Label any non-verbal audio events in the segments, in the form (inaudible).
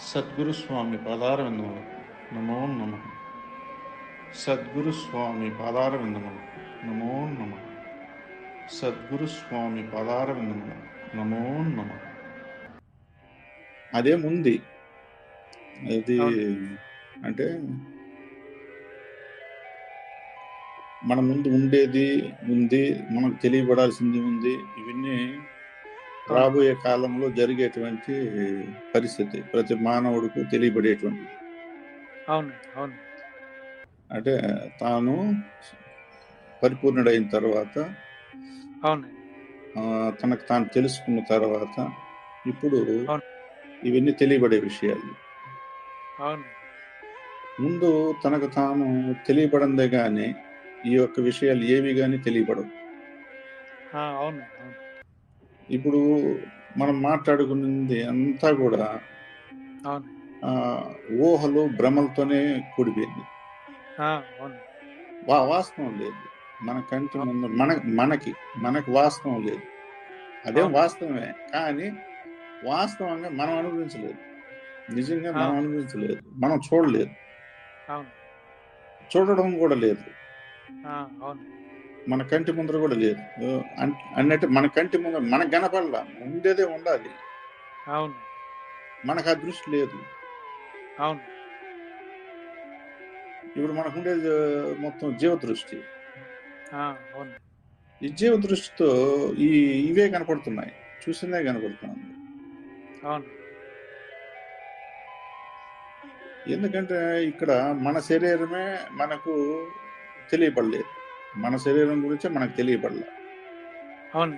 సద్గురు స్వామి పాదారవిందములు. నమో నమ. సద్గురు స్వామి పాదారవిందములు. నమో నమ. సద్గురు స్వామి పాదారవిందములు. నమో నమ. అదేముంది అది అంటే మన ముందు ఉండేది ఉంది మనకు తెలియబడాల్సింది ఉంది. ఇవన్నీ రాబోయే కాలంలో జరిగేటువంటి పరిస్థితి ప్రతి మానవుడికి తెలియబడేటువంటి. అవును అవును. అంటే తాను పరిపూర్ణుడైన తర్వాత అవును తనకు తాను తెలుసుకున్న తర్వాత ఇప్పుడు. ఇవన్నీ తెలియబడే విషయాలు. అవును. ముందు తనకు తాను తెలియబడందే గాని ఈ యొక్క విషయాలు ఏవి గాని తెలియబడవు. అవును. ఇప్పుడు మనం మాట్లాడుకున్నది అంతా కూడా ఊహలు భ్రమలతోనే కూడిపోయింది. వాస్తవం లేదు. మన కంటి ముందు మన మనకి మనకి వాస్తవం లేదు. అదేం. వాస్తవమే. కానీ వాస్తవంగా మనం అనుభవించలేదు. నిజంగా మనం. అనుభవించలేదు. మనం చూడలేదు. చూడడం కూడా లేదు. మన కంటి ముందర కూడా లేదు. అన్- అన్నట్టు మన కంటి ముందర మన గనపడలా ఉండేదే ఉండాలి. అవును. మనకు ఆ దృష్టి లేదు. అవును. ఇప్పుడు మనకు ఉండేది మొత్తం జీవ దృష్టి అవును. ఈ జీవ దృష్టితో ఈ ఇవే కనపడుతున్నాయి. చూసిందే కనపడుతుంది. అవును. ఎందుకంటే ఇక్కడ మన శరీరమే మనకు తెలియబడలేదు మన శరీరం గురించే మనకు తెలియబడలే. అవును.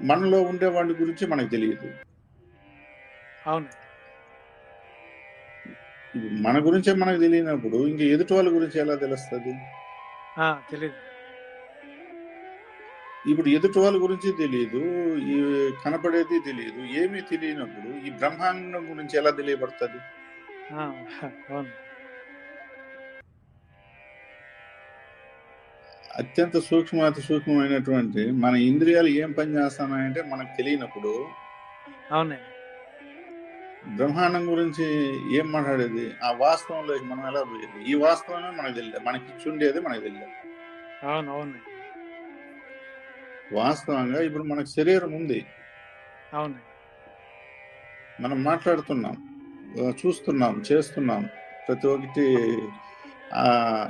మనలో ఉండే వాడి గురించి మనకు తెలియదు. అవును. మన గురించే మనకు తెలియనప్పుడు ఇంక ఎదుటి వాళ్ళ గురించి ఎలా తెలుస్తుంది? ఇప్పుడు ఎదుటి వాళ్ళ గురించి తెలియదు ఈ కనపడేది తెలియదు ఏమీ తెలియనప్పుడు ఈ బ్రహ్మాండం గురించి ఎలా తెలియబడుతుంది? అవును. అత్యంత సూక్ష్మ అతి సూక్ష్మమైనటువంటి మన ఇంద్రియాలు ఏం పని చేస్తున్నాయంటే మనకు తెలియనప్పుడు అవునే బ్రహ్మాండం గురించి ఏం మాట్లాడేది? ఆ వాస్తవంలో మనం ఎలా పోయేది? ఈ వాస్తవమే మనకు తెలియదు. మనకి ఇచ్చి ఉండేది మనకు తెలియదు. అవును వాస్తవంగా ఇప్పుడు మనకు శరీరం ఉంది. అవును. మనం మాట్లాడుతున్నాం చూస్తున్నాం చేస్తున్నాం. ప్రతి ఒక్కటి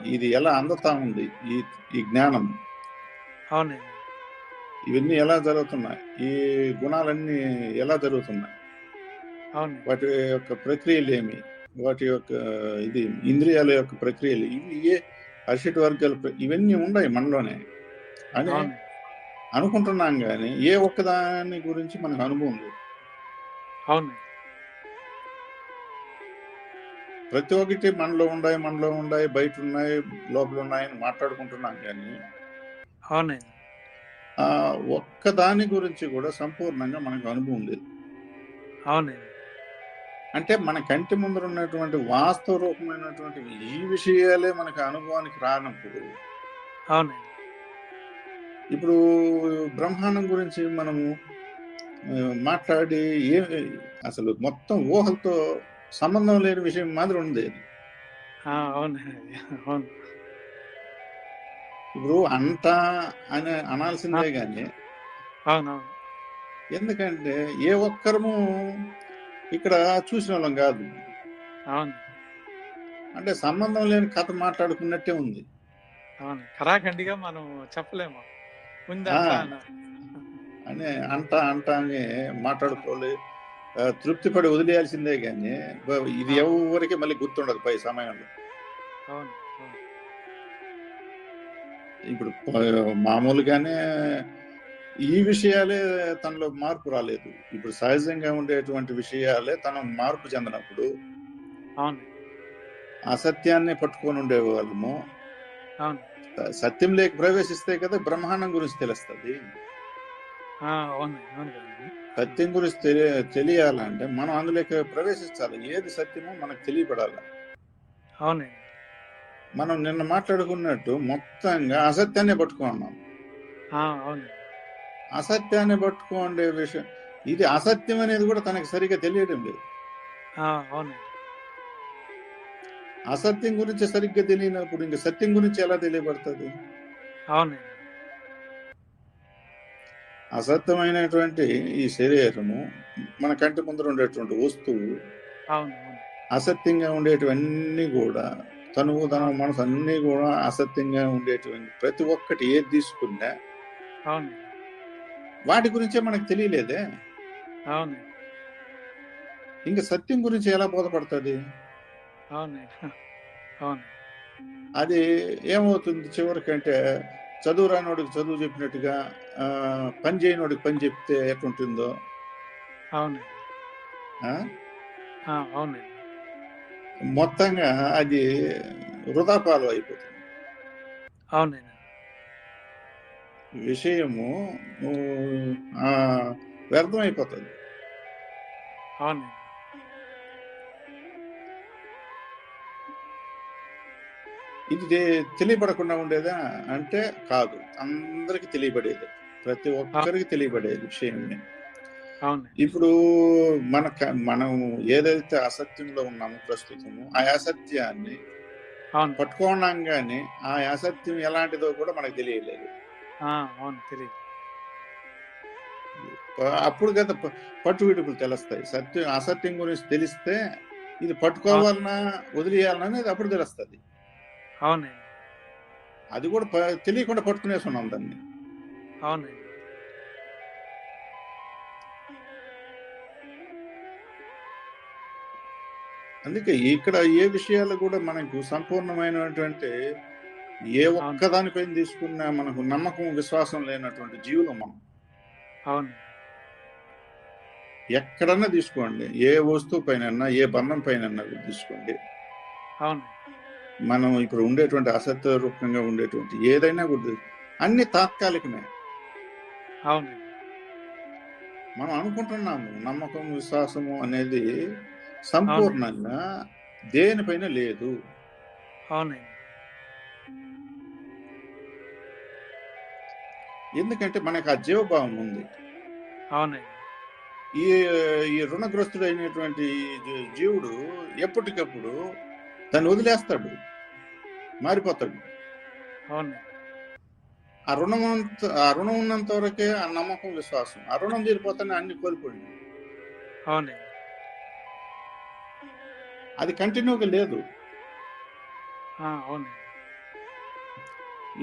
ఇది ఎలా అందుతా ఉంది? ఈ ఈ జ్ఞానం. అవునే ఇవన్నీ ఎలా జరుగుతున్నాయి? ఈ గుణాలన్నీ ఎలా జరుగుతున్నాయి? అవును వాటి యొక్క ప్రక్రియలు ఏమి? వాటి యొక్క ఇది ఇంద్రియాల యొక్క ప్రక్రియలు ఇవి ఏ అరిషట్ వర్గాల ఇవన్నీ ఉన్నాయి మనలోనే. అని అనుకుంటున్నాం కానీ ఏ ఒక్కదాని గురించి మనకు అనుభవం లేదు. అవును ప్రతి ఒక్కటి మనలో ఉన్నాయి మనలో ఉన్నాయి బయట ఉన్నాయి లోపల ఉన్నాయి అని మాట్లాడుకుంటున్నాం కానీ అవునే ఆ ఒక్కదాని గురించి కూడా సంపూర్ణంగా మనకు అనుభవం లేదు అవునే అంటే మన కంటి ముందర ఉన్నటువంటి వాస్తవ రూపమైనటువంటి ఈ విషయాలే మనకు అనుభవానికి రానప్పుడు అవునే ఇప్పుడు బ్రహ్మాండం గురించి మనము మాట్లాడి ఏ అసలు మొత్తం ఊహలతో సంబంధం లేని విషయం మాదిరి ఉంది. అవునే. అవును. ఇప్పుడు అంట అని అనాల్సిందే గాని అవును అవును ఎందుకంటే ఏ ఒక్కరము ఇక్కడ చూసిన వాళ్ళం కాదు. అవును. అంటే సంబంధం లేని కథ మాట్లాడుకున్నట్టే ఉంది. అవును. కరాఖండిగా మనం చెప్పలేము. ఉందా. అని అంట అంట అని మాట్లాడుకోలే ఆ, తృప్తి పడి వదిలేయాల్సిందే కానీ ఇది ఎవరికి మళ్ళీ గుర్తుండదు పై సమయంలో. ఇప్పుడు మామూలుగానే ఈ విషయాలే తనలో మార్పు రాలేదు. ఇప్పుడు సహజంగా ఉండేటువంటి విషయాలే తన మార్పు చెందినప్పుడు అసత్యాన్ని పట్టుకొని ఉండేవాళ్ళము. సత్యం లేక ప్రవేశిస్తే కదా బ్రహ్మాండం గురించి తెలుస్తుంది. అవును అవును సత్యం గురించి తెలియ తెలియాలంటే మనం అందులోకి ప్రవేశించాలి. ఏది సత్యమో మనకు తెలియపడాలి. అవునండి మనం నిన్న మాట్లాడుకున్నట్టు మొత్తంగా అసత్యాన్ని పట్టుకున్నాం. అవును. అసత్యాన్ని పట్టుకోండే విషయం ఇది అసత్యం అనేది కూడా తనకి సరిగా తెలియడం లేదు. అసత్యం గురించి సరిగ్గా తెలియనప్పుడు ఇంక సత్యం గురించి ఎలా తెలియబడుతుంది? అవునండి అసత్యమైనటువంటి ఈ శరీరము మన కంటి ముందర ఉండేటువంటి వస్తువు అవును అవును. అసత్యంగా ఉండేటివన్నీ కూడా తనువు తన మనసు అన్నీ కూడా అసత్యంగా ఉండేటువంటి ప్రతి ఒక్కటి ఏది తీసుకున్నా వాటి గురించే మనకు తెలియలేదే. అవునండి ఇంకా సత్యం గురించి ఎలా బోధపడుతుంది? అవును. (laughs) అది ఏమవుతుంది చివరికంటే చదువు రానోడికి చదువు చెప్పినట్టుగా పని చేయనోడికి పని చెప్తే ఎట్లుంటుందో? ఆ, అవునండి. మొత్తంగా అది వృధాపాలు అయిపోతుంది. అవునండి. విషయము వ్యర్థమైపోతుంది. అవునండి. ఇది తెలియబడకుండా ఉండేదా? అంటే కాదు. అందరికి తెలియబడేది. ప్రతి ఒక్కరికి తెలియబడేది విషయమే. అవునండి ఇప్పుడు మన మనం ఏదైతే అసత్యంలో ఉన్నామో ప్రస్తుతము ఆ అసత్యాన్ని అవును. పట్టుకోనంగానే ఆ అసత్యం ఎలాంటిదో కూడా మనకు తెలియలేదు. ఆ, అవును. తెలియదు. అప్పుడు కదా పట్టు విడుపులు తెలుస్తాయి. సత్యం అసత్యం గురించి తెలిస్తే ఇది పట్టుకోవాలన్నా వదిలేయాలన్నా అనేది అప్పుడు తెలుస్తుంది. అవునండి. అది కూడా తెలియకుండా పట్టుకునేసి ఉన్నాం దాన్ని. అవునండి. అందుకే ఇక్కడ ఏ విషయాలు కూడా మనకు సంపూర్ణమైనటువంటి ఏ ఒక్క దానిపైన తీసుకున్నా మనకు నమ్మకం విశ్వాసం లేనటువంటి జీవులు మనం. అవును. ఎక్కడన్నా తీసుకోండి. ఏ వస్తువు పైన ఏ బంధం పైన తీసుకోండి. అవును. మనం ఇప్పుడు ఉండేటువంటి అసత్య రూపంగా ఉండేటువంటి ఏదైనా కూడా అన్ని తాత్కాలికమే. అవును మనం అనుకుంటున్నాము నమ్మకం విశ్వాసము అనేది సంపూర్ణంగా దేనిపైన లేదు. అవునండి. ఎందుకంటే మనకు ఆ జీవభావం ఉంది. అవునండి. ఈ ఈ రుణగ్రస్తుడైనటువంటి జీవుడు ఎప్పటికప్పుడు దాన్ని వదిలేస్తాడు. మారిపోతాడు అవునండి ఆ రుణం ఆ రుణం ఉన్నంత వరకే ఆ నమ్మకం విశ్వాసం. ఆ రుణం తీరిపోతానే అన్ని కోల్పోయింది. అది కంటిన్యూగా లేదు. ఆ, అవునండి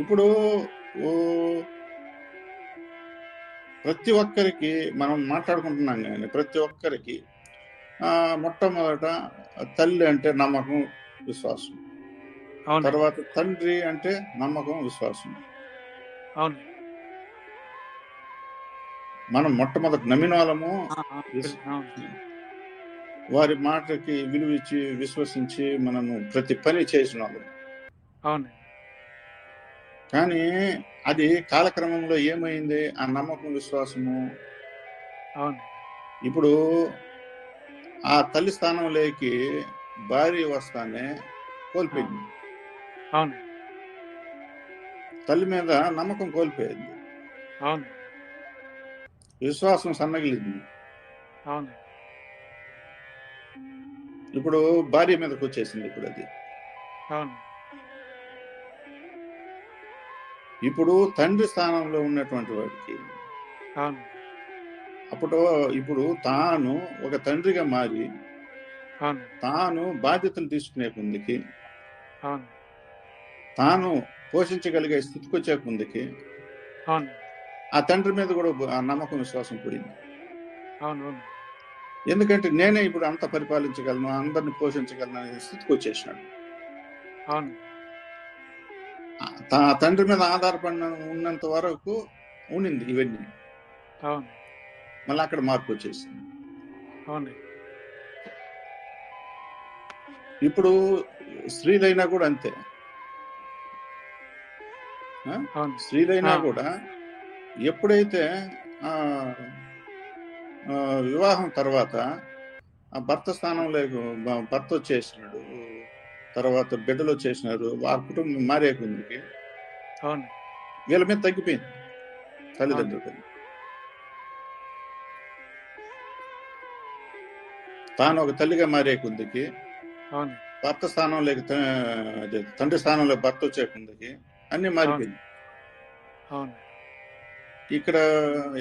ఇప్పుడు ప్రతి ఒక్కరికి మనం మాట్లాడుకుంటున్నాం కానీ ప్రతి ఒక్కరికి ఆ, మొట్టమొదట తల్లి అంటే నమ్మకం విశ్వాసం. తర్వాత తండ్రి అంటే నమ్మకం విశ్వాసం. అవునండి. మనం మొట్టమొదటి నమ్మిన వాళ్ళము అవును. వారి మాటకి విలువ ఇచ్చి విశ్వసించి మనము ప్రతి పని చేసిన వాళ్ళం. అవునండి. కానీ అది కాలక్రమంలో ఏమైంది? ఆ నమ్మకం విశ్వాసము. అవును ఇప్పుడు ఆ తల్లి స్థానంలోకి భార్య వస్తానే కోల్పోయింది. అవును. తల్లి మీద నమ్మకం కోల్పోయింది. అవును. విశ్వాసం సన్నగిలింది. అవును. ఇప్పుడు భార్య మీదకి వచ్చేసింది ఇప్పుడు అది. అవును. ఇప్పుడు తండ్రి స్థానంలో ఉన్నటువంటి వాడికి అవును. అప్పుడు ఇప్పుడు తాను ఒక తండ్రిగా మారి తాను బాధ్యతలు తీసుకునే ముందుకి అవును. తాను పోషించగలిగే స్థితికి వచ్చే ముందుకి అవును. ఆ తండ్రి మీద కూడా ఆ నమ్మకం విశ్వాసం పోయింది ఎందుకంటే నేనే ఇప్పుడు అంత పరిపాలించగలను అందరిని పోషించగలను అనే స్థితికి వచ్చేసినాడు. త- తండ్రి మీద ఆధారపడిన ఉన్నంత వరకు ఉండింది ఇవన్నీ. అవును. మళ్ళీ అక్కడ మార్పు వచ్చేసింది. ఇప్పుడు స్త్రీలైనా కూడా అంతే. స్త్రీలైనా. కూడా ఎప్పుడైతే ఆ, వివాహం తర్వాత ఆ భర్త స్థానంలో బ- భర్త వచ్చేసినాడు తర్వాత బిడ్డలు వచ్చేసినారు ఆ కుటుంబం మారే కొందికి అవును. వీళ్ళ మీద తగ్గిపోయింది తల్లిదండ్రులు తాను ఒక తల్లిగా మారే కొందికి అవును. భర్త స్థానంలోకి త- అదే తండ్రి స్థానంలో భర్త వచ్చే కొందికి అన్ని మారిపోయింది. ఇక్కడ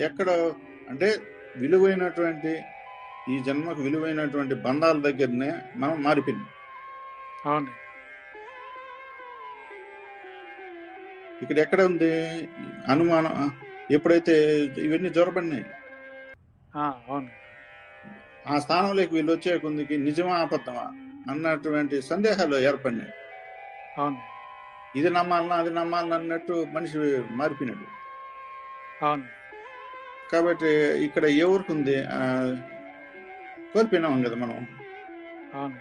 ఎక్కడ అంటే విలువైనటువంటి ఈ జన్మకు విలువైనటువంటి బంధాల దగ్గరనే మనం మారిపోయింది అవును. ఇక్కడ ఎక్కడ ఉంది? అనుమానం ఎప్పుడైతే ఇవన్నీ జొరబడినాయి ఆ, అవును. ఆ స్థానంలోకి వీళ్ళు వచ్చే కొందికి నిజమా అబద్ధమా అన్నటువంటి సందేహాలు ఏర్పడినాయి. అవును. ఇది నమ్మాలన్నా అది నమ్మాలన్నా అన్నట్టు మనిషి మారిపోయినాడు. అవును. కాబట్టి ఇక్కడ ఎవరికి ఉంది? కోల్పోయినాం కదా మనం. అవును.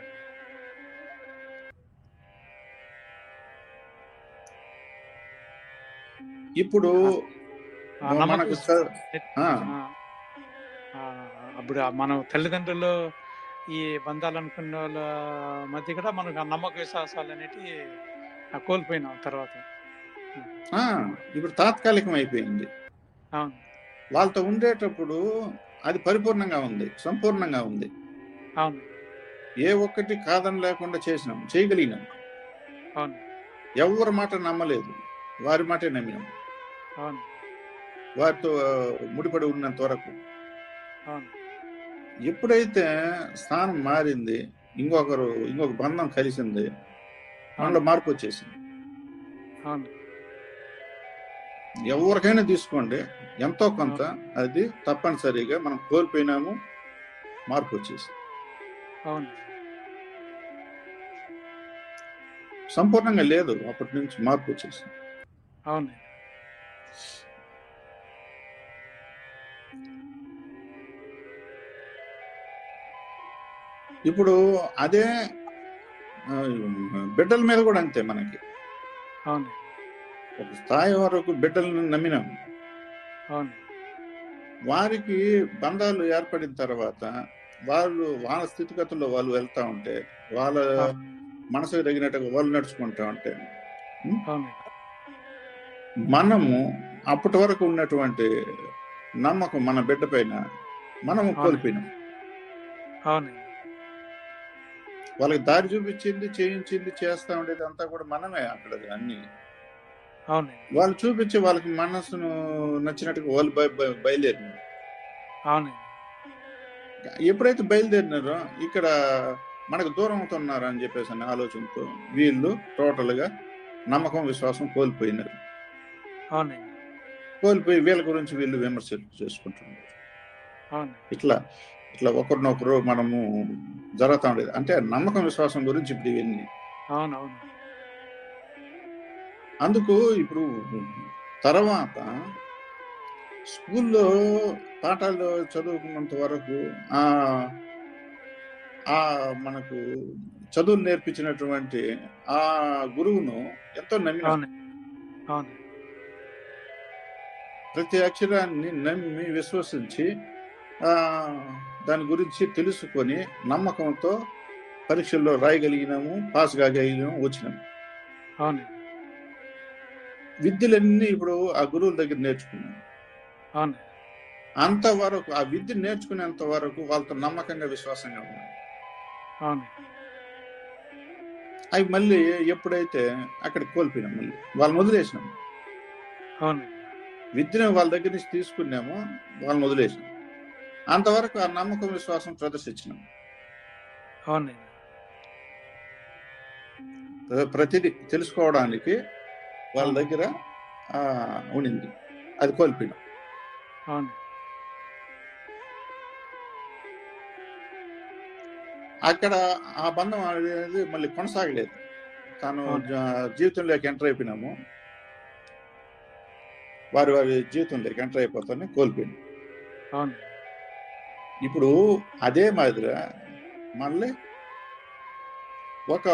ఇప్పుడు మనకు అప్పుడు మనం తల్లిదండ్రులు ఈ బంధాలు అనుకున్న వాళ్ళ మధ్య కూడా మనకు ఆ నమ్మక విశ్వాసాలు అనేటివి కోల్పోయినాం తర్వాత. ఇప్పుడు తాత్కాలికం అయిపోయింది అవును. వాళ్ళతో ఉండేటప్పుడు అది పరిపూర్ణంగా ఉంది సంపూర్ణంగా ఉంది. అవును. ఏ ఒక్కటి కాదని లేకుండా చేసినాం చేయగలిగినాం. అవును. ఎవరి మాట నమ్మలేదు వారి మాటే నమ్మినాం. అవును. వారితో ముడిపడి ఉన్నంత వరకు. అవును. ఎప్పుడైతే స్థానం మారింది ఇంకొకరు ఇంకొక బంధం కలిసింది మనలో మార్పు వచ్చేసింది. ఎవరికైనా తీసుకోండి. ఎంతో కొంత అది తప్పనిసరిగా మనం కోల్పోయినాము మార్పు వచ్చేసింది. సంపూర్ణంగా లేదు అప్పటి నుంచి మార్పు వచ్చేసింది. అవును. ఇప్పుడు అదే బిడ్డల మీద కూడా అంతే మనకి. అవును. ఒక స్థాయి వరకు బిడ్డలను నమ్మినాం. అవును. వారికి బంధాలు ఏర్పడిన తర్వాత వాళ్ళు వాళ్ళ స్థితిగతుల్లో వాళ్ళు వెళ్తా ఉంటే వాళ్ళ మనసుకు తగినట్టుగా వాళ్ళు నడుచుకుంటా ఉంటే మనము అప్పటి వరకు ఉన్నటువంటి నమ్మకం మన బిడ్డ పైన మనము కోల్పోయినాం. అవును. వాళ్ళకి దారి చూపించింది చేయించింది చేస్తా ఉండేది అంతా కూడా మనమే అక్కడ అన్ని. అవును వాళ్ళు చూపించి వాళ్ళకి మనసును నచ్చినట్టుగా వాళ్ళు బయ- బయ- బయలుదేరినారు. అవును ఎప్పుడైతే బయలుదేరినారో ఇక్కడ మనకు దూరం అవుతున్నారు అని చెప్పేసి అనే ఆలోచనతో వీళ్ళు టోటల్గా నమ్మకం విశ్వాసం కోల్పోయినారు. కోల్పోయి వీళ్ళ గురించి వీళ్ళు విమర్శలు చేసుకుంటున్నారు. అవును ఇట్లా ఇట్లా ఒకరినొకరు మనము జరుగుతూ ఉండేది. అంటే నమ్మకం విశ్వాసం గురించి ఇప్పుడు ఇవన్నీ. అందుకు ఇప్పుడు తర్వాత స్కూల్లో పాఠాలు చదువుకున్నంత వరకు ఆ ఆ మనకు చదువులు నేర్పించినటువంటి ఆ గురువును ఎంతో నమ్మిన ప్రతి అక్షరాన్ని నమ్మి విశ్వసించి ఆ దాని గురించి తెలుసుకొని నమ్మకంతో పరీక్షల్లో రాయగలిగినాము పాస్ కాగలిగినాము వచ్చినాము. అవును. విద్యలన్నీ ఇప్పుడు ఆ గురువుల దగ్గర నేర్చుకున్నాం. అవును. అంతవరకు ఆ విద్య నేర్చుకునేంత వరకు వాళ్ళతో నమ్మకంగా విశ్వాసంగా ఉన్నాం. అవును. అవి మళ్ళీ ఎప్పుడైతే అక్కడ కోల్పోయినాం మళ్ళీ వాళ్ళని వదిలేసినాం. అవును. విద్యను వాళ్ళ దగ్గర నుంచి తీసుకున్నాము వాళ్ళని వదిలేసినాం. అంతవరకు ఆ నమ్మకం విశ్వాసం ప్రదర్శించినాం. అవును ప్ర- ప్రతిదీ తెలుసుకోవడానికి వాళ్ళ. దగ్గర ఉండింది అది కోల్పోయినాం. అవును. అక్కడ ఆ బంధం అనేది మళ్ళీ కొనసాగలేదు. తాను జీవితంలోకి ఎంటర్ అయిపోయినాము. వారి వారి జీవితంలోకి ఎంటర్ అయిపోతానే కోల్పోయింది అవును. ఇప్పుడు అదే మాదిరి మళ్ళీ ఒక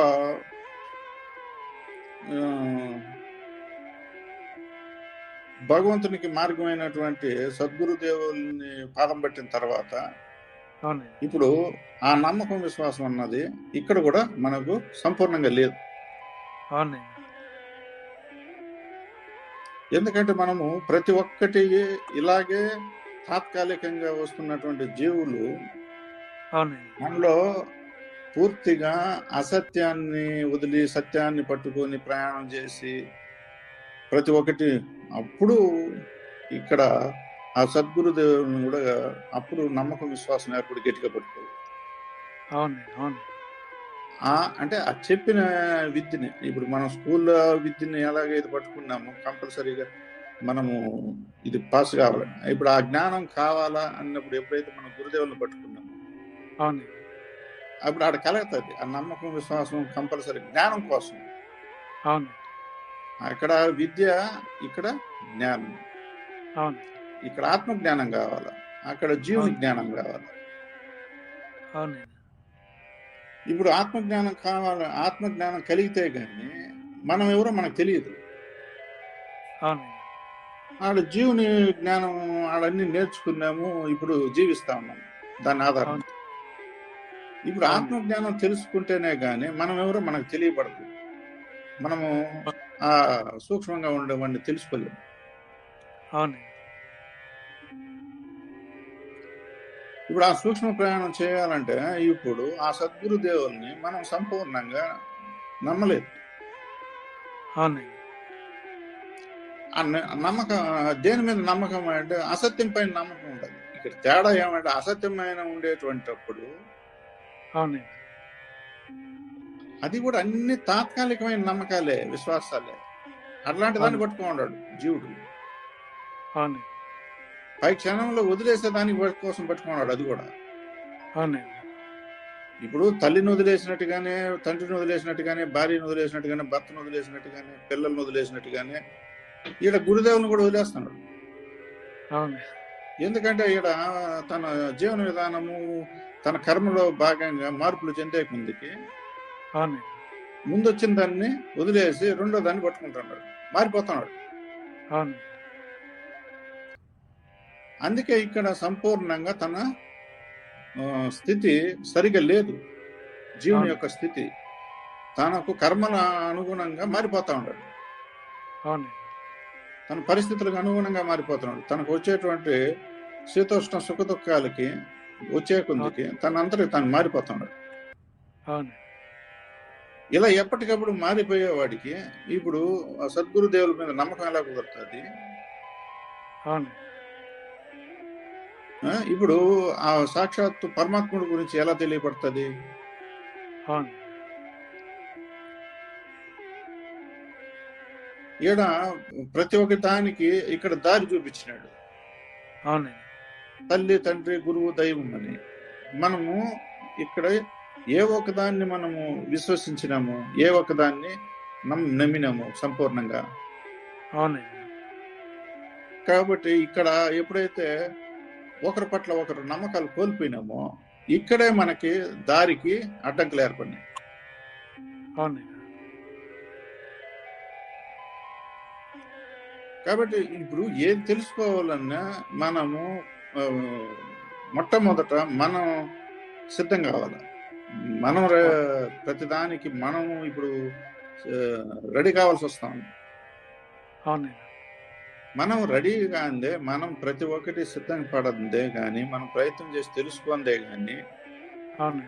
భగవంతునికి మార్గమైనటువంటి సద్గురుదేవుల్ని పాదం పట్టిన తర్వాత ఇప్పుడు ఆ నమ్మకం విశ్వాసం అన్నది ఇక్కడ కూడా మనకు సంపూర్ణంగా లేదు. ఎందుకంటే మనము ప్రతి ఒక్కటి ఇలాగే తాత్కాలికంగా వస్తున్నటువంటి జీవులు మనలో పూర్తిగా అసత్యాన్ని వదిలి సత్యాన్ని పట్టుకొని ప్రయాణం చేసి ప్రతి ఒక్కటి అప్పుడు ఇక్కడ ఆ సద్గురుదేవుని కూడా అప్పుడు నమ్మకం విశ్వాసం ఏర్పడి గట్టిగా పట్టుకోవాలి. అంటే ఆ చెప్పిన విద్యని ఇప్పుడు మనం స్కూల్లో విద్యని ఎలాగైతే పట్టుకున్నామో కంపల్సరీగా మనము ఇది పాస్ కావాలని ఇప్పుడు ఆ జ్ఞానం కావాలా అన్నప్పుడు ఎప్పుడైతే మనం గురుదేవులను పట్టుకున్నామో అవును. అప్పుడు ఆడ కలుగుతుంది. ఆ నమ్మకం విశ్వాసం కంపల్సరీ జ్ఞానం కోసం. అవును. అక్కడ విద్య ఇక్కడ జ్ఞానం. అవును. ఇక్కడ ఆత్మ జ్ఞానం కావాలా అక్కడ జీవుని జ్ఞానం కావాలా. అవును. ఇప్పుడు ఆత్మ జ్ఞానం కావాలి ఆత్మ జ్ఞానం కలిగితే గాని మనం ఎవరో మనకు తెలియదు. అవును. ఆడ జీవుని జ్ఞానం ఆడన్ని నేర్చుకున్నాము ఇప్పుడు జీవిస్తా ఉన్నాం. దాని ఆధారం. ఇప్పుడు ఆత్మ జ్ఞానం తెలుసుకుంటేనే గాని మనం ఎవరో మనకు తెలియబడదు. మనము ఆ సూక్ష్మంగా ఉండేవాడిని తెలుసుకోలేము. అవును. ఇప్పుడు ఆ సూక్ష్మ ప్రయాణం చేయాలంటే ఇప్పుడు ఆ సద్గురు దేవుల్ని మనం సంపూర్ణంగా నమ్మలేదు. అవును. ఆ న- నమ్మకం దేని మీద నమ్మకం అంటే అసత్యం పైన నమ్మకం ఉండదు ఇక్కడ తేడా ఏమంటే అసత్యమైన ఉండేటువంటిప్పుడు అది కూడా అన్ని తాత్కాలికమైన నమ్మకాలే విశ్వాసాలే. అట్లాంటి దాన్ని అవును. పట్టుకున్నాడు జీవుడు. పై క్షణంలో వదిలేసే వాటి కోసం పట్టుకున్నాడు అది కూడా. ఇప్పుడు తల్లిని వదిలేసినట్టుగానే తండ్రిని వదిలేసినట్టుగానే భార్యను వదిలేసినట్టుగానే భర్తను వదిలేసినట్టుగానే పిల్లల్ని వదిలేసినట్టుగానే ఈడ గురుదేవుని కూడా వదిలేస్తున్నాడు ఎందుకంటే ఈడ తన జీవన విధానము తన కర్మలో భాగంగా మార్పులు చెందే ముందుకి ముందు వచ్చిన దాన్ని వదిలేసి రెండో దాన్ని పట్టుకుంటున్నాడు. మారిపోతున్నాడు. అందుకే ఇక్కడ సంపూర్ణంగా తన స్థితి సరిగా లేదు. జీవుని. యొక్క స్థితి. తనకు కర్మల అనుగుణంగా మారిపోతా ఉన్నాడు. అవును. తన పరిస్థితులకు అనుగుణంగా మారిపోతున్నాడు. తనకు వచ్చేటువంటి శీతోష్ణ సుఖ దుఃఖాలకి వచ్చే కొందికి తన అంతటి తను మారిపోతున్నాడు. ఇలా ఎప్పటికప్పుడు మారిపోయేవాడికి ఇప్పుడు ఆ సద్గురు దేవుల మీద నమ్మకం ఎలా కుదురుతుంది? ఇప్పుడు ఆ సాక్షాత్తు పరమాత్ముడి గురించి ఎలా తెలియబడుతుంది ఈడ ప్రతి ఒక్క దానికి ఇక్కడ దారి చూపించినాడు. అవును తల్లి తండ్రి గురువు దైవం అని. మనము ఇక్కడ ఏ ఒక దాన్ని మనము విశ్వసించినాము ఏ ఒక దాన్ని నమ్ నమ్మినాము సంపూర్ణంగా. అవును కాబట్టి ఇక్కడ ఎప్పుడైతే ఒకరి పట్ల ఒకరు నమ్మకాలు కోల్పోయినామో ఇక్కడే మనకి దారికి అడ్డంకులు ఏర్పడినాయి. అవును కాబట్టి ఇప్పుడు ఏం తెలుసుకోవాలన్నా మనము మొట్టమొదట మనం సిద్ధం కావాలి? మనం ప్రతిదానికి మనం ఇప్పుడు రెడీ కావాల్సి వస్తాం. మనం రెడీ కాందే మనం ప్రతి ఒక్కటి సిద్ధం పడందే కానీ మనం ప్రయత్నం చేసి తెలుసుకుందే కానీ అవును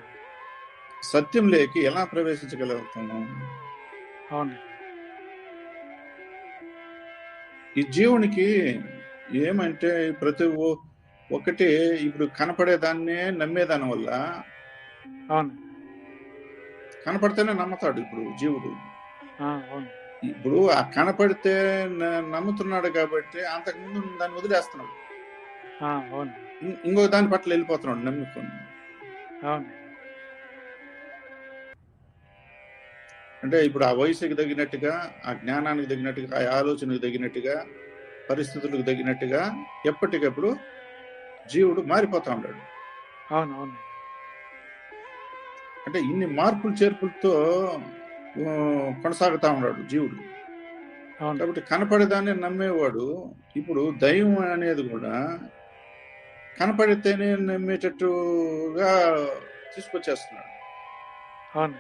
సత్యం లేకి ఎలా ప్రవేశించగలుగుతాము? అవును ఈ జీవునికి ఏమంటే ప్రతి ఒకటి ఇప్పుడు కనపడేదాన్నే నమ్మేదాని వల్ల అవును. కనపడితేనే నమ్ముతాడు ఇప్పుడు జీవుడు. ఇప్పుడు ఆ కనపడితే నమ్ముతున్నాడు కాబట్టి అంతకుముందు దాన్ని వదిలేస్తున్నాడు. ఇంకో దాని పట్ల వెళ్ళిపోతున్నాడు నమ్ముకొని. అంటే ఇప్పుడు ఆ వయసుకి తగినట్టుగా ఆ జ్ఞానానికి తగినట్టుగా ఆ ఆలోచనకు తగినట్టుగా పరిస్థితులకు తగినట్టుగా ఎప్పటికప్పుడు జీవుడు మారిపోతా ఉన్నాడు. అవును అవును అంటే ఇన్ని మార్పులు చేర్పులతో కొనసాగుతా ఉన్నాడు జీవుడు. కాబట్టి కనపడేదాన్ని నమ్మేవాడు. ఇప్పుడు దైవం అనేది కూడా కనపడితేనే నమ్మేటట్టుగా తీసుకొచ్చేస్తున్నాడు. అవును.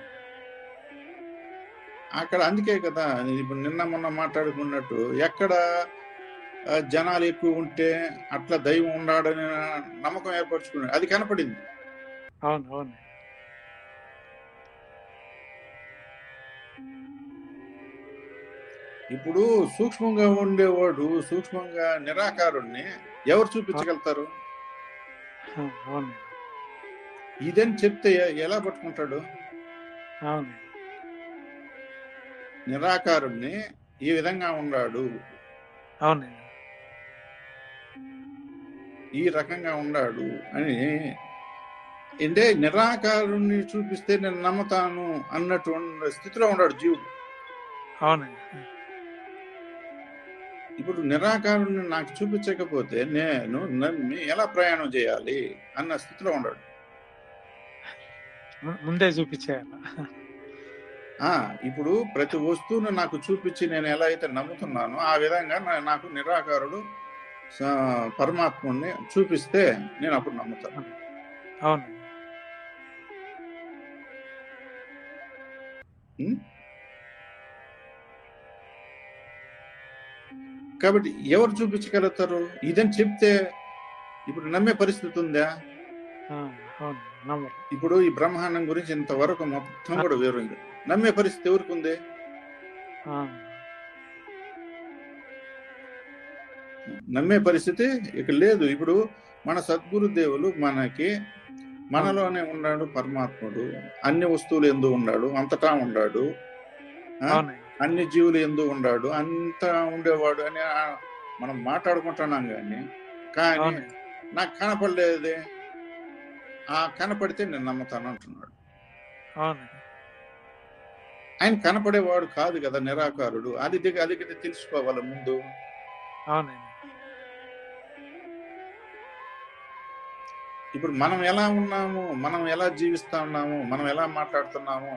అక్కడ అందుకే కదా ఇప్పుడు నిన్న మొన్న మాట్లాడుకున్నట్టు ఎక్కడ జనాలు ఎక్కువ ఉంటే అట్లా దైవం ఉన్నాడని నమ్మకం ఏర్పరచుకున్నాడు. అది కనపడింది. అవును అవును. ఇప్పుడు సూక్ష్మంగా ఉండేవాడు సూక్ష్మంగా నిరాకారుణ్ణి ఎవరు చూపించగలుగుతారు? ఇదని చెప్తే ఎలా పట్టుకుంటాడు? అవును. నిరాకారుణ్ణి ఈ విధంగా ఉన్నాడు అవును. ఈ రకంగా ఉన్నాడు అని అంటే నిరాకారుణ్ణి చూపిస్తే నేను నమ్ముతాను అన్నటువంటి స్థితిలో ఉన్నాడు జీవుడు. అవును. ఇప్పుడు నిరాకారుణ్ణి నాకు చూపించకపోతే నేను నమ్మి ఎలా ప్రయాణం చేయాలి అన్న స్థితిలో ఉన్నాడు. ముందే చూపించేయాల? ఇప్పుడు ప్రతి వస్తువును నాకు చూపించి నేను ఎలా అయితే నమ్ముతున్నానో ఆ విధంగా నాకు నిరాకారుడు పరమాత్ముడిని చూపిస్తే నేను అప్పుడు నమ్ముతాను. అవును. కాబట్టి ఎవరు చూపించగలుగుతారు? ఇదని చెప్తే ఇప్పుడు నమ్మే పరిస్థితి ఉందా? ఇప్పుడు ఈ బ్రహ్మాండం గురించి ఇంతవరకు మొత్తం కూడా వివరింది నమ్మే పరిస్థితి ఎవరికి ఉంది? నమ్మే పరిస్థితి ఇక లేదు. ఇప్పుడు మన సద్గురు దేవులు మనకి మనలోనే ఉన్నాడు పరమాత్ముడు. అన్ని వస్తువులు ఎందు ఉన్నాడు అంతటా ఉన్నాడు అన్ని జీవులు ఎందు ఉన్నాడు. అంతా ఉండేవాడు అని మనం మాట్లాడుకుంటున్నాం కానీ కానీ నాకు కనపడలేదే. ఆ కనపడితే నేను నమ్ముతాను అంటున్నాడు. ఆయన కనపడేవాడు కాదు కదా నిరాకారుడు. అది దిగ అది తెలుసుకోవాలి ముందు? ఇప్పుడు మనం ఎలా ఉన్నాము? మనం ఎలా జీవిస్తా ఉన్నాము? మనం ఎలా మాట్లాడుతున్నాము?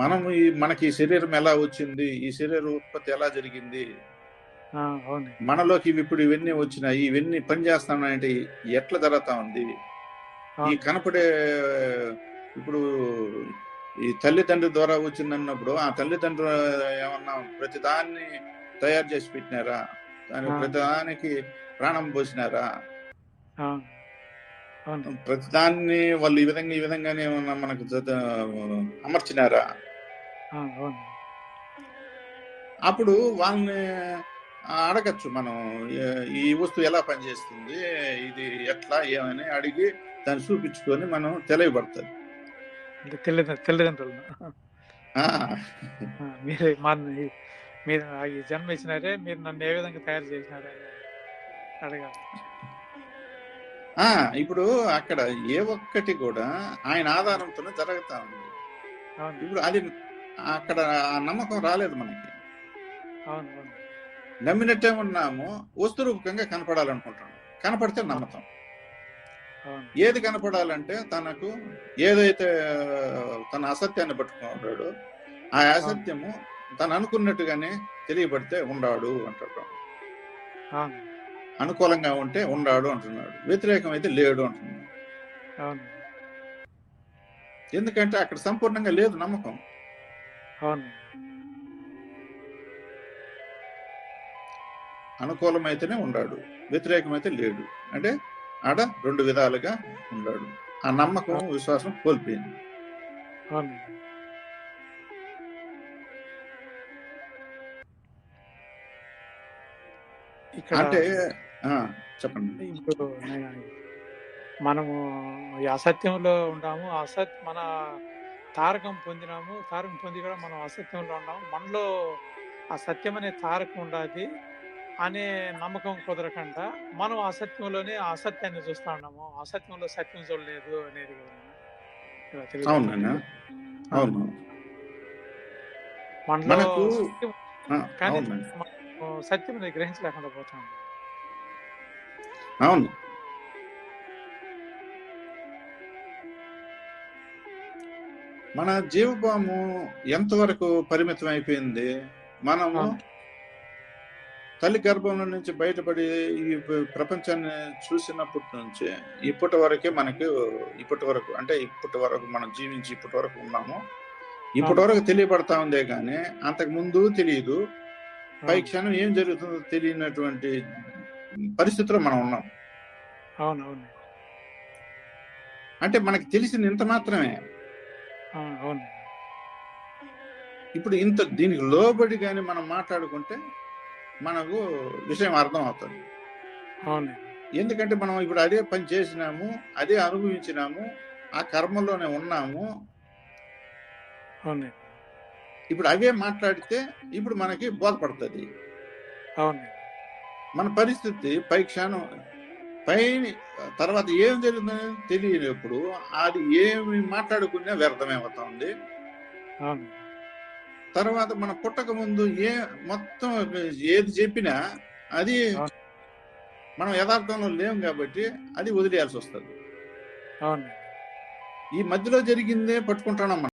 మనం ఈ మనకి ఈ శరీరం ఎలా వచ్చింది? ఈ శరీర ఉత్పత్తి ఎలా జరిగింది? మనలోకి ఇవి ఇప్పుడు ఇవన్నీ వచ్చినాయి. ఇవన్నీ పని చేస్తానంటే ఎట్లా జరుగుతా ఉంది? ఈ కనపడే ఇప్పుడు ఈ తల్లిదండ్రి ద్వారా వచ్చిందన్నప్పుడు ఆ తల్లిదండ్రులు ఏమన్నా ప్రతిదాన్ని తయారు చేసి పెట్టినారా? దాని. ప్రతిదానికి ప్రాణం పోసినారా? ప్రతిదాన్ని వాళ్ళు ఈ విధంగా ఈ విధంగానే ఏమన్నా మనకు అమర్చినారా? అప్పుడు వాళ్ళని అడగచ్చు మనం ఈ వస్తువు ఎలా పనిచేస్తుంది ఇది ఎట్లా ఏమని అడిగి దాన్ని చూపించుకొని మనం తెలియబడుతుంది తల్లిదండ్రులు ఆ, మీరు మా మీరు ఈ జన్మ ఇచ్చినారే మీరు నన్ను ఏ విధంగా తయారు చేసినారే అడగాలి. ఆ, ఇప్పుడు అక్కడ ఏ ఒక్కటి కూడా ఆయన ఆధారంతోనే జరుగుతా ఉంది. ఇప్పుడు అది అక్కడ ఆ నమ్మకం రాలేదు మనకి. నమ్మినట్టే ఉన్నాము వస్తు రూపకంగా కనపడాలనుకుంటాం కనపడితే నమ్మతాం. ఏది కనపడాలంటే తనకు ఏదైతే తన అసత్యాన్ని పట్టుకున్నాడో ఆ అసత్యము తను అనుకున్నట్టుగానే తెలియబడితే ఉండాడు అంటాడు అనుకూలంగా ఉంటే ఉండాడు అంటున్నాడు. వ్యతిరేకం అయితే లేడు అంటున్నాడు. ఎందుకంటే అక్కడ సంపూర్ణంగా లేదు నమ్మకం. అనుకూలమైతేనే ఉండాడు. వ్యతిరేకమైతే లేడు. అంటే ఆడ రెండు విధాలుగా ఉండాడు. ఆ నమ్మకం విశ్వాసం కోల్పోయింది. అంటే చెప్పండి. ఇప్పుడు మనము ఈ అసత్యంలో ఉన్నాము. అసత్ మన తారకం పొందినాము. తారకం పొంది కూడా మనం అసత్యంలో ఉన్నాము. మనలో ఆ సత్యం అనే తారకం ఉండాలి అనే నమ్మకం కుదరకుండా మనం అసత్యంలోనే అసత్యాన్ని చూస్తా ఉన్నాము. అసత్యంలో సత్యం చూడలేదు అనేది మనలో సత్యం కానీ గ్రహించలేకుండా పోతాం అవును. మన జీవభాము ఎంతవరకు పరిమితం అయిపోయింది మనము. తల్లి గర్భంలో నుంచి బయటపడి ఈ ప్ర- ప్రపంచాన్ని చూసినప్పటి నుంచి ఇప్పటి వరకే మనకు ఇప్పటి వరకు అంటే ఇప్పటి వరకు మనం జీవించి ఇప్పటి వరకు ఉన్నాము. ఇప్పటి వరకు తెలియబడతా ఉందే కానీ అంతకు ముందు తెలియదు. పై క్షణం ఏం జరుగుతుందో తెలియనటువంటి పరిస్థితిలో మనం ఉన్నాం. అవును అవును అంటే మనకి తెలిసింది ఇంత మాత్రమే. అవును. ఇప్పుడు ఇంత దీనికి లోబడి కానీ మనం మాట్లాడుకుంటే మనకు విషయం అర్థం అవుతుంది అవును ఎందుకంటే మనం ఇప్పుడు అదే పని చేసినాము అదే అనుభవించినాము ఆ కర్మలోనే ఉన్నాము. అవును ఇప్పుడు అవే మాట్లాడితే ఇప్పుడు మనకి బోధపడుతుంది. అవును మన పరిస్థితి పై క్షణం పై తర్వాత ఏం జరుగుతుందని తెలియనప్పుడు అది ఏమి మాట్లాడుకున్నా వ్యర్థమవుతుంది అవును తర్వాత మన పుట్టక ముందు ఏ మొత్తం ఏది చెప్పినా అది. మనం యథార్థంలో లేం కాబట్టి అది వదిలేయాల్సి వస్తుంది. ఈ మధ్యలో జరిగిందే పట్టుకుంటున్నాం మనం